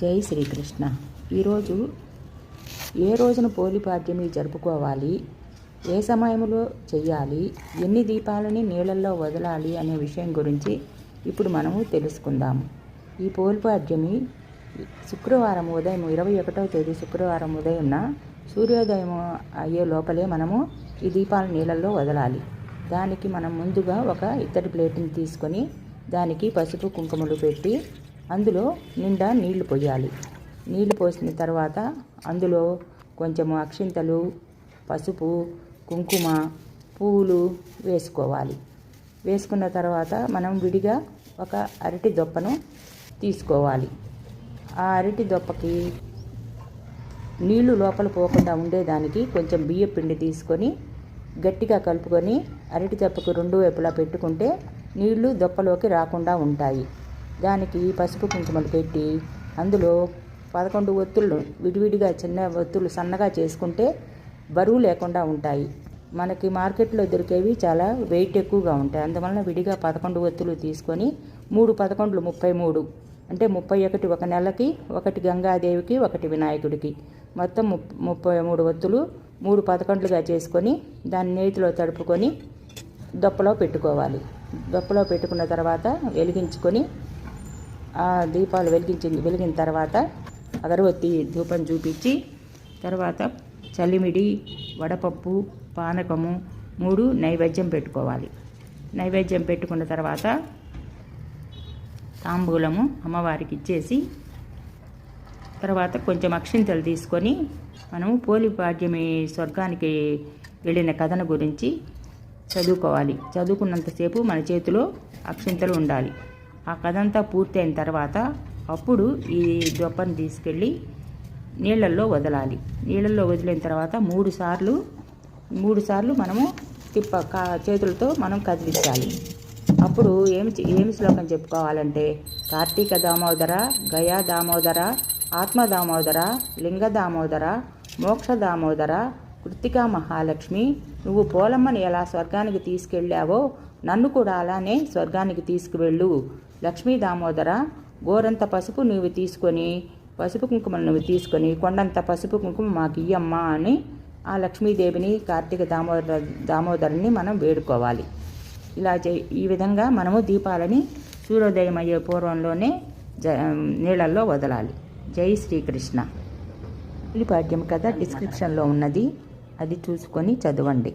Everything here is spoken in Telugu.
జై శ్రీకృష్ణ. ఈరోజు ఏ రోజున పోలిపాడ్యమి జరుపుకోవాలి? ఏ సమయంలో చేయాలి ఎన్ని దీపాలని నీళ్ళల్లో వదలాలి అనే విషయం గురించి ఇప్పుడు మనము తెలుసుకుందాము ఈ పోలిపాడ్యమి శుక్రవారం ఉదయం ఇరవై ఒకటవ తేదీ శుక్రవారం ఉదయం సూర్యోదయం అయ్యే లోపలే మనము ఈ దీపాలను నీళ్ళల్లో వదలాలి. దానికి మనం ముందుగా ఒక ఇత్తడి ప్లేట్ని తీసుకొని దానికి పసుపు కుంకుమలు పెట్టి అందులో నిండా నీళ్ళు పోయాలి. నీళ్ళు పోసిన తర్వాత అందులో కొంచెము అక్షింతలు పసుపు కుంకుమ పువ్వులు వేసుకోవాలి. వేసుకున్న తర్వాత మనం విడిగా ఒక అరటి దొప్పను తీసుకోవాలి. ఆ అరటి దొప్పకి నీళ్ళు లోపల పోకుండా ఉండేదానికి కొంచెం బియ్య పిండి తీసుకొని గట్టిగా కలుపుకొని అరటి దొప్పకు రెండు వైపులా పెట్టుకుంటే నీళ్ళు దొప్పలోకి రాకుండా ఉంటాయి. దానికి పసుపు కుంకుమలు పెట్టి అందులో పదకొండు ఒత్తులు విడివిడిగా చిన్న ఒత్తులు సన్నగా చేసుకుంటే బరువు లేకుండా ఉంటాయి. మనకి మార్కెట్లో దొరికేవి చాలా వెయిట్ ఎక్కువగా ఉంటాయి. అందువలన విడిగా పదకొండు ఒత్తులు తీసుకొని మూడు పదకొండులు ముప్పై మూడు అంటే ముప్పై ఒకటి ఒక నెలకి ఒకటి గంగాదేవికి ఒకటి వినాయకుడికి. మొత్తం ముప్ ముప్పై మూడు ఒత్తులు మూడు పదకొండులుగా చేసుకొని దాన్ని నేతిలో తడుపుకొని దొప్పలో పెట్టుకోవాలి. దొప్పలో పెట్టుకున్న తర్వాత వెలిగించుకొని ఆ దీపాలు వెలిగించింది వెలిగిన తర్వాత అగరబత్తి ధూపం చూపించి తర్వాత చలిమిడి వడపప్పు పానకము మూడు నైవేద్యం పెట్టుకోవాలి. నైవేద్యం పెట్టుకున్న తర్వాత తాంబూలము అమ్మవారికి ఇచ్చేసి తర్వాత కొంచెం అక్షింతలు తీసుకొని మనము పోలిపాడ్యమి స్వర్గానికి వెళ్ళిన కథను గురించి చదువుకోవాలి. చదువుకున్నంతసేపు మన చేతిలో అక్షింతలు ఉండాలి. ఆ కథంతా పూర్తయిన తర్వాత అప్పుడు ఈ దొప్పని తీసుకెళ్ళి నీళ్ళల్లో వదలాలి. నీళ్ళల్లో వదిలిన తర్వాత మూడు సార్లు మూడు సార్లు మనము తిప్ప కా చేతులతో మనం కదిలించాలి. అప్పుడు ఏమి ఏమి శ్లోకం చెప్పుకోవాలంటే కార్తీక దామోదర గయా దామోదర ఆత్మ దామోదర లింగ దామోదర మోక్ష దామోదర కృతికా మహాలక్ష్మి నువ్వు పోలమ్మని ఎలా స్వర్గానికి తీసుకెళ్ళావో నన్ను కూడా అలానే స్వర్గానికి తీసుకువెళ్ళు. లక్ష్మీ దామోదర గోరంత పసుపు నువ్వు తీసుకొని పసుపు కుంకుమ నువ్వు తీసుకొని కొండంత పసుపు కుంకుమ మాకు ఇయ్యమ్మా అని ఆ లక్ష్మీదేవిని కార్తీక దామోదర దామోదరుని మనం వేడుకోవాలి. ఇలా చే ఈ విధంగా మనము దీపాలని సూర్యోదయం అయ్యే పూర్వంలోనే జ నీళ్ళల్లో వదలాలి. జై శ్రీకృష్ణ. ఈ పాఠ్యం కథ డిస్క్రిప్షన్లో ఉన్నది. అది చూసుకొని చదవండి.